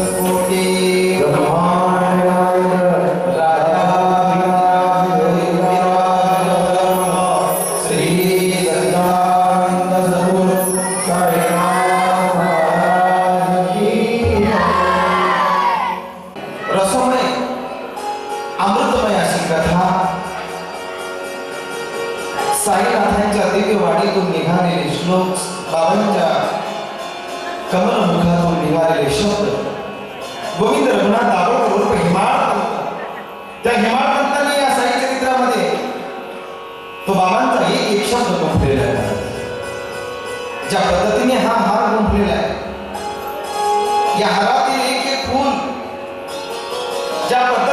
Oh. ya pues,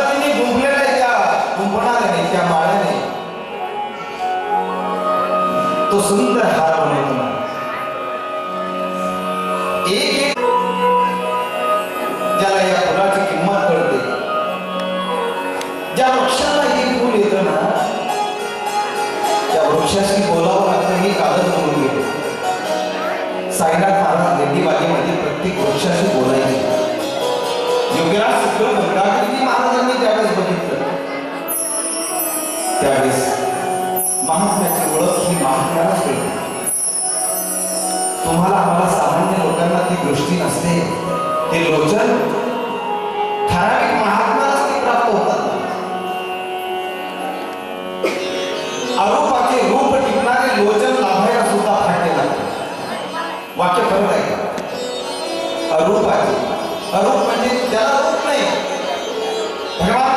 दृष्टी नसते. ते लोचन ठराविक महात्मालाच प्राप्त होतात. आरोपाचे रूप टिकणारे लोचन लाभायला सुद्धा फाटले लागते. वाक्य खरं आहे. अरूपाचे. अरूप म्हणजे त्याला रूप नाही. भगवान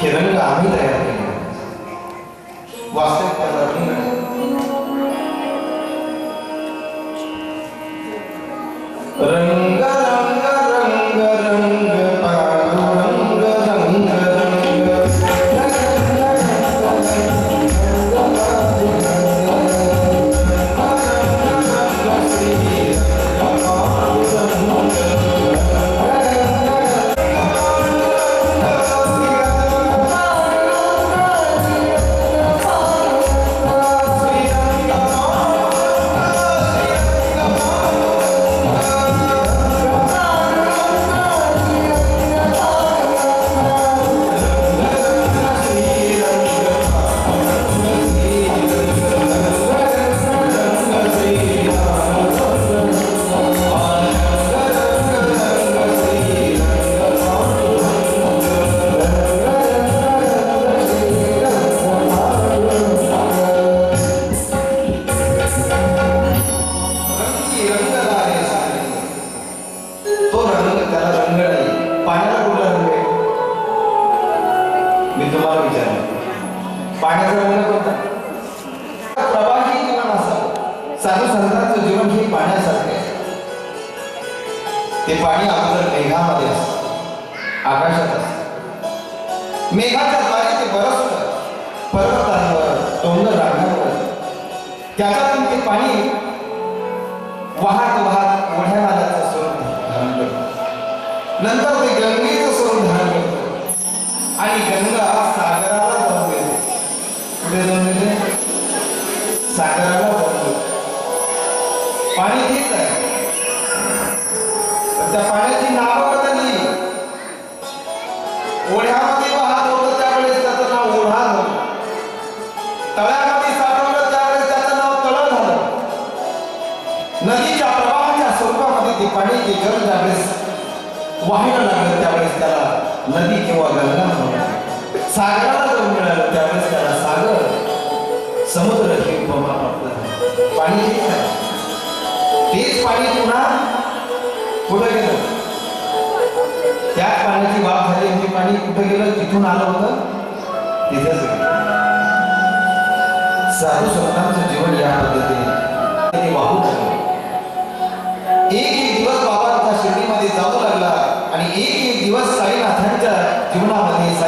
हे रंग आम्ही तयार केले. वास्तविक त्याच्यातून ते पाणी वाहत वाहत मोठ्या वादाचं स्वरूप नंतर नदी किंवा गंगा सागराला जाऊन मिळालं त्यावेळेस त्याला सागर समुद्र ही उपमा प्राप्त पाणी तेच पाणी पुन्हा कुठं गेलं? त्या पाण्याची बाब झाली हे पाणी कुठं गेलं? तिथून आलं होतं? तिथेच साधू संतांचं जीवन या पद्धतीने. वाहून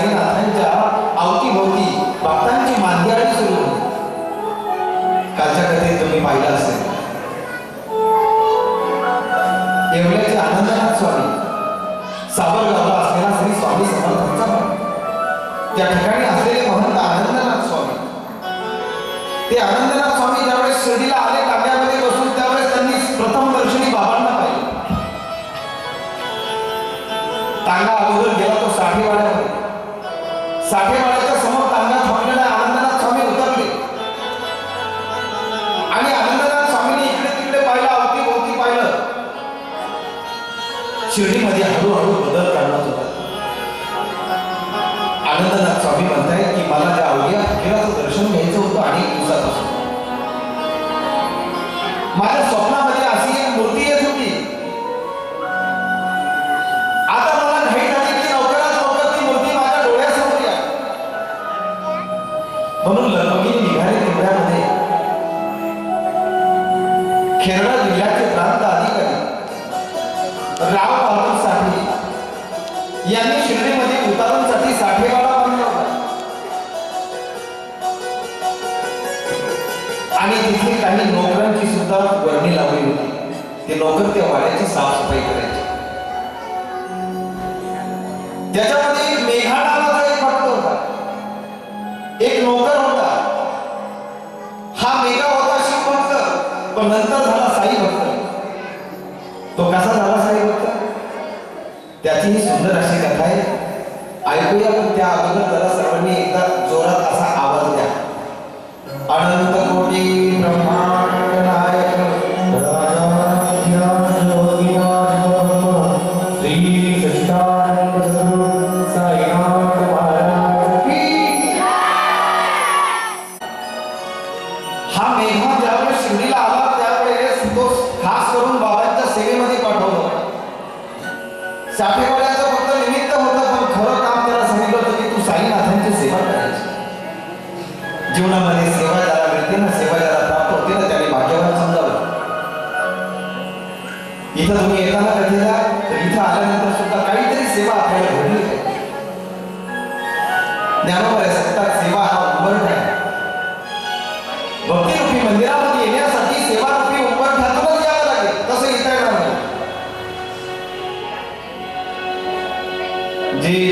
साईनाथांच्या अवतीभोवती भक्तांची मानगराणी सुरू होती कालच्या कथेत तुम्ही पाहिलं असेल. येवल्याचे आनंदनाथ स्वामी. साबरगावला असलेला श्री स्वामी समर्थांचा त्या ठिकाणी असलेले महंत आनंदनाथ स्वामी. ते आनंदनाथ स्वामी ज्यावेळेस शिर्डीला आले तांब्यामध्ये बसून त्यावेळेस त्यांनी प्रथम दर्शनी बाबांना पाहिलं. तांगा अगोदर गेला तो साठीवाड्या Saqué खेरडा जिल्ह्याचे प्रांत अधिकारी. राव बहादूर साठे. यांनी शिर्डीमध्ये उतारांसाठी साठेवाडा बांधला होता आणि तिथे काही नोकरांची सुद्धा वर्णी लावली होती. ते नोकर त्या वाड्याची साफसफाई करायची. त्याच्यामध्ये मेघा नावाचा एक भक्त होता.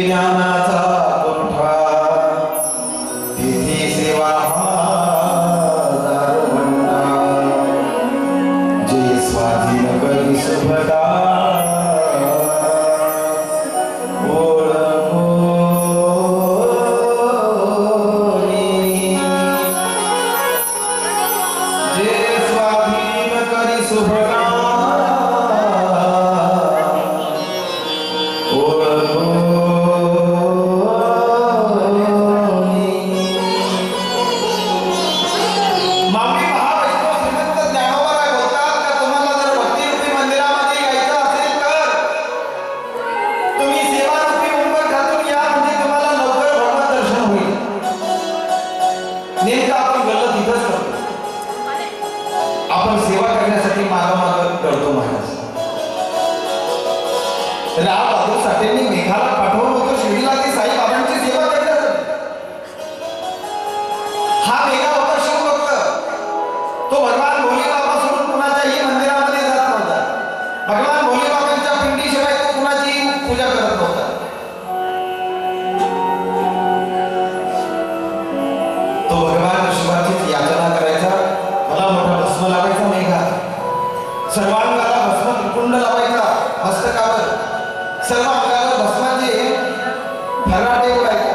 chiama सर्व अंगावर भस्माचे फराटे उडायचे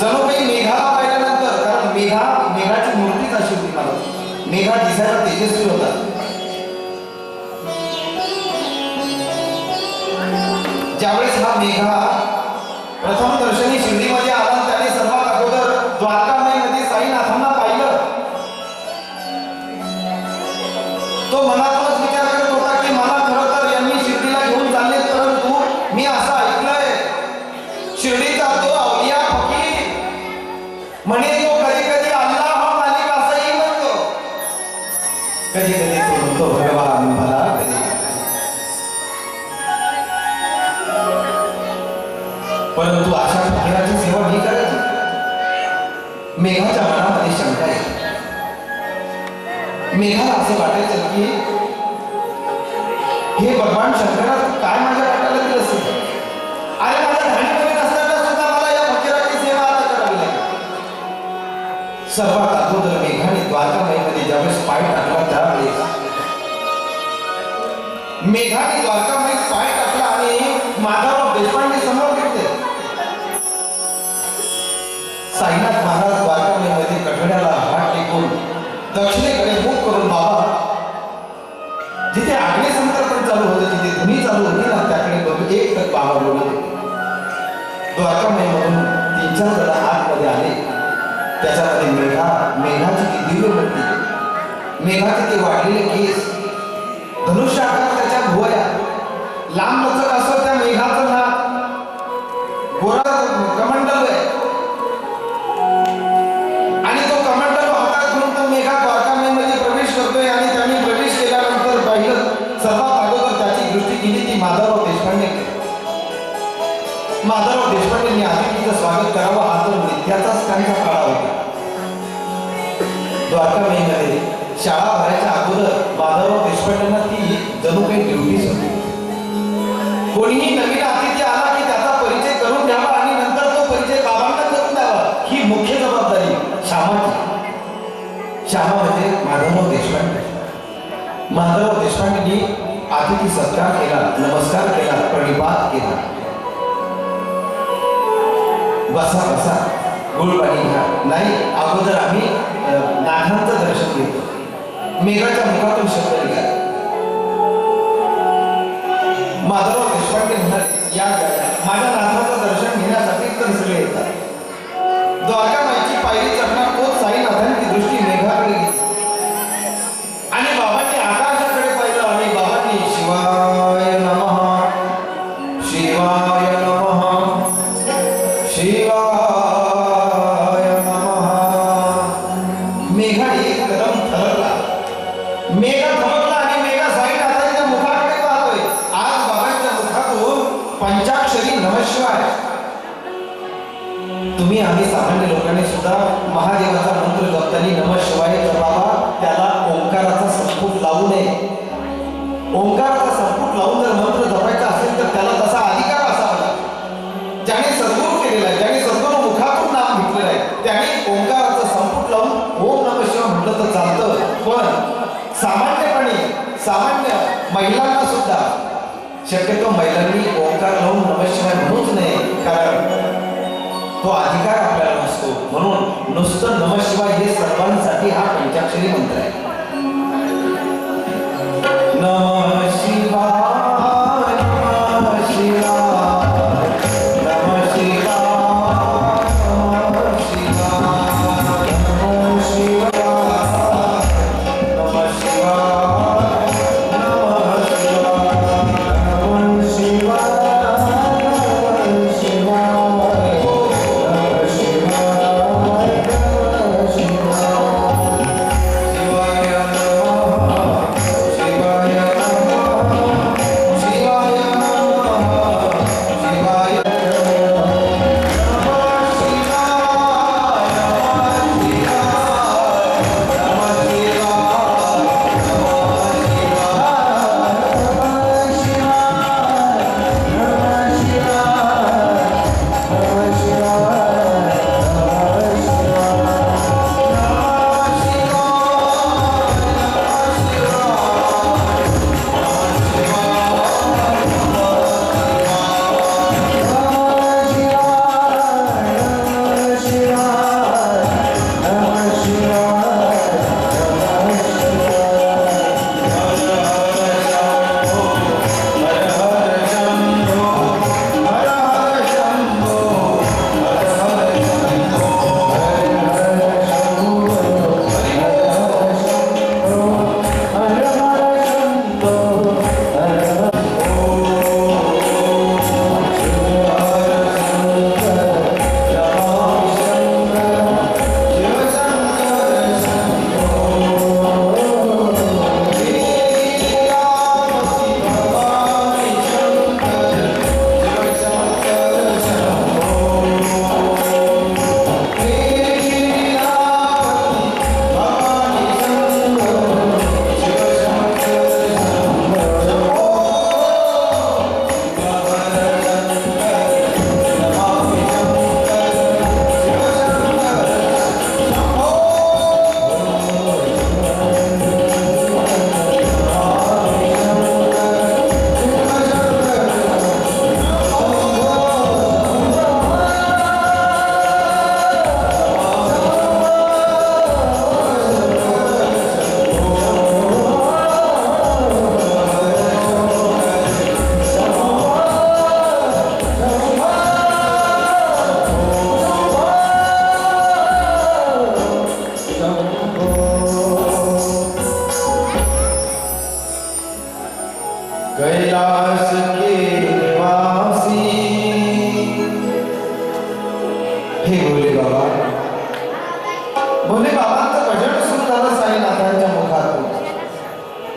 जणू काही मेघाला पाहिल्यानंतर कारण मेघा मेघाची मूर्तीच अशी होती मला. मेघा दिसायला तेजस्वी होता. ज्यावेळेस हा मेघा मेघाच्या मनामध्ये शंका आहे. मेघाला असं वाटायचं की हे भगवान शंकरा काय माझ्या वाटायला दिलं असेल? अरे माझ्या धाडीमध्ये असताना सुद्धा मला या फकीराची सेवा आता करावी लागेल. सर्वात अगोदर मेघाने द्वारकामाईमध्ये ज्यावेळेस पाय टाकला त्यावेळेस मेघाने द्वारकामाईत पाय टाकला आणि माधवराव देशपांडे समोर घेतले. साईनाथ दक्षिणेकडे मुख करून बाबा. जिथे आग्नेय संतर्पण चालू होतं तिथे धुनी चालू होती ना त्याकडे बघून एक तर बाबा बोलत द्वारकामाईमधून तीन चार जण आतमध्ये आले. त्याच्यामध्ये मेघा मेघाची ती दिव्य मूर्ती. मेघाचे ते वाढलेले केस. धनुष्य आकार त्याच्या भुवया. लांब हॉस्पिटलला ती जणू काही ड्युटीच होती. कोणीही नवीन अतिथी आला की त्याचा परिचय करून द्यावा आणि नंतर तो परिचय बाबांना करून द्यावा ही मुख्य जबाबदारी श्यामाची. श्यामा म्हणजे माधवराव देशपांडे. माधवराव देशपांडेंनी अतिथी सत्कार केला नमस्कार केला प्रणिपात केला. बसा बसा गुळ पाणी घ्या. नाही अगोदर आम्ही नाथांचं दर्शन घेतो. मेघाच्या मुखातून शब्द लिहा. माधवराव देशपांडे म्हणाले या गाड्या माझ्या नाथाचं दर्शन घेण्यासाठी तर येतात. द्वारका माईची पायरी चढणार तोच साईनाथांची दृष्टी मेघाकडे आणि बाबांनी आकाशाकडे पाहिलं आणि बाबांनी शिवाय नमः शिवाय नमः शिवाय तुम्ही आम्ही सामान्य लोकांनी सुद्धा महादेवाचा मंत्र जपताना नम शिवाय जपावा त्याला ओंकाराचा संपूट लावू नये. तो अधिकार आपल्याला नसतो. म्हणून नुसतं नमशिवाय हे सर्वांसाठी हा पंचाक्षरी मंत्र आहे.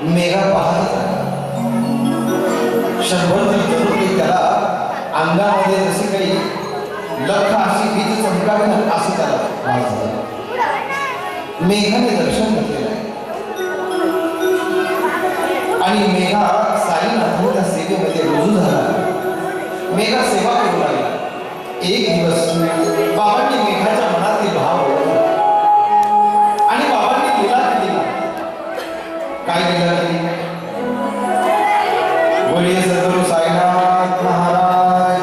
मेघा पाहत शंभर क्षणभर जणू त्याला अंगामध्ये जसे काही लख अशी वीज चमकावी असं त्याला भास मेघाने दर्शन घेतलेलं आहे. आणि मेघा साईनाथांच्या सेवेमध्ये रुजू झाला. मेघा सेवा करू लागला. एक दिवस बाबांनी मेघाच्या मनातील भाव काय केलं? ते बोलिए सद्गुरु साईनाथ महाराज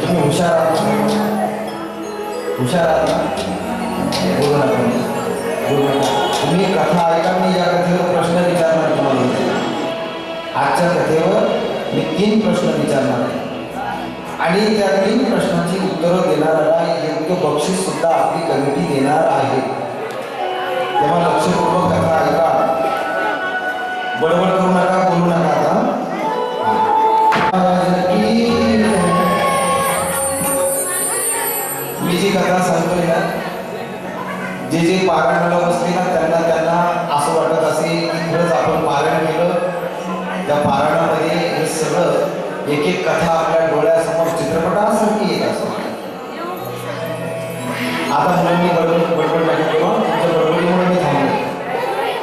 तुम्ही हुशार आहात हुशार आहात बोलू नका बोलू नका तुम्ही कथा ऐका मी या कथेवर प्रश्न विचारणार तुम्हाला. आजच्या कथेवर मी तीन प्रश्न विचारणार आहे. आणि त्या तीन प्रश्नांची उत्तरं देणाऱ्याला योग्य बक्षीस सुद्धा आपली कमिटी देणार आहे. तेव्हा लक्षपूर्वक कथा ऐका. बडबड करू नका बोलू नका आता. मी जी कथा सांगतोय ना जे जे पारायणाला बसले ना त्यांना त्यांना असं वाटत असे की खरंच आपण पारायण केलं. त्या पारायणामध्ये हे सगळं एक एक कथा आपल्या डोळ्यासमोर चित्रपटासारखी आता मुलांनी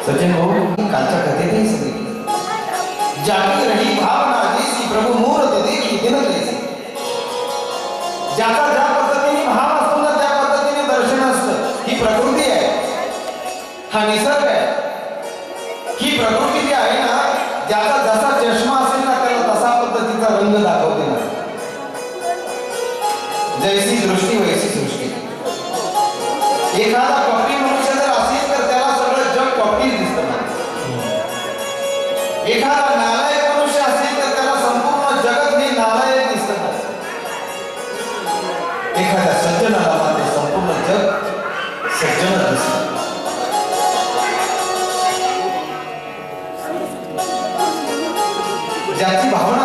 सचिन भाऊ कालच्या कथेतही জাতি ভাবনা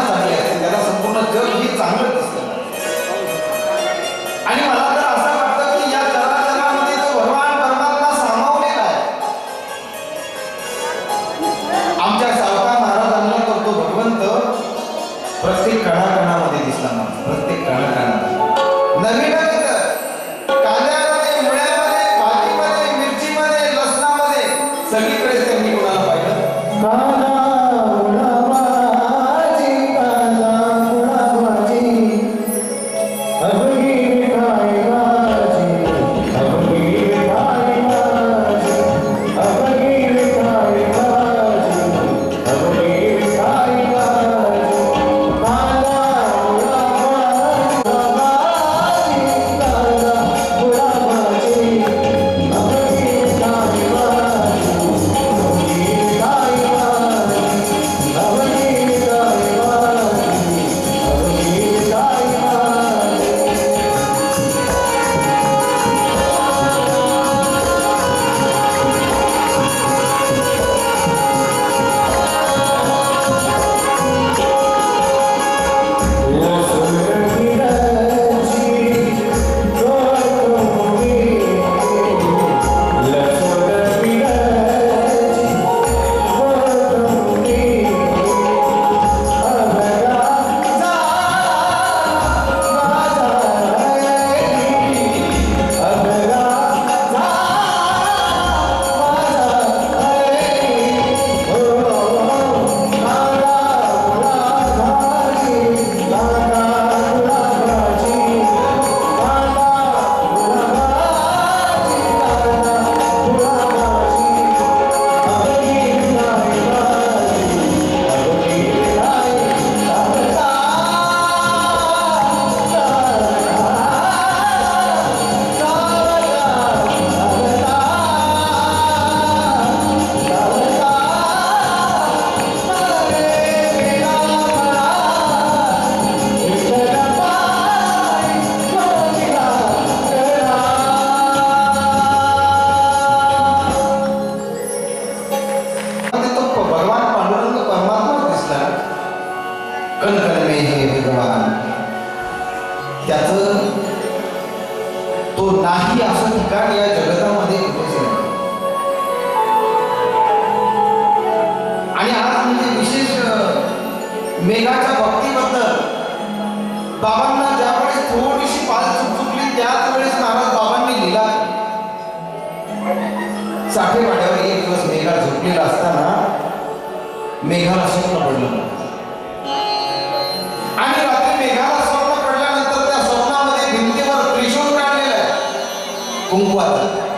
वाचा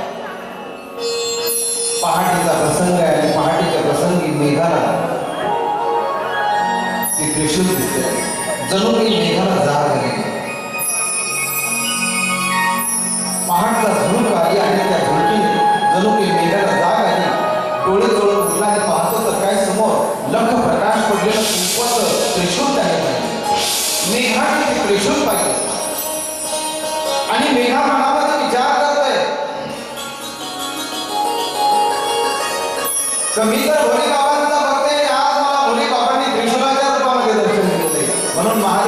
पहाटेचा प्रसंग आहे आणि पहाटेच्या प्रसंगी मेघाला ते त्रिशूल दिसते. जणू मी मेघाला जाग falando na